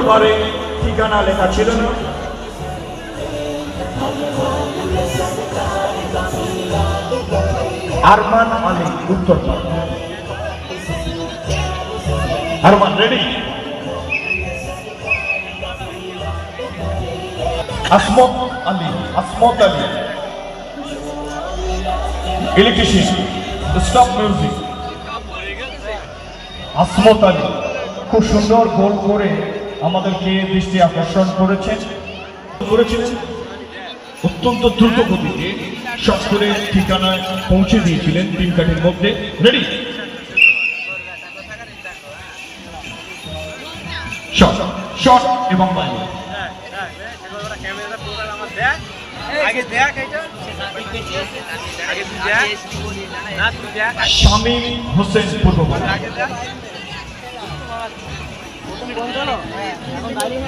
এবারে ঠিকানা লেখা ছিল না। আরমান আলী উত্তর Arman ready Asmat Ali Asmat Ali. Electrician stop music Asmat Ali, খুব সুন্দর গোল করে আমাদেরকে দৃষ্টি আকর্ষণ করেছেন করেছিলেন অত্যন্ত দ্রুত গতিতে করে ঠিকানায় পৌঁছে দিয়েছিলেন তিন কাঠের মধ্যে। রেডি শট এবং বাইরে শামীম হোসেন পূর্ব দেখ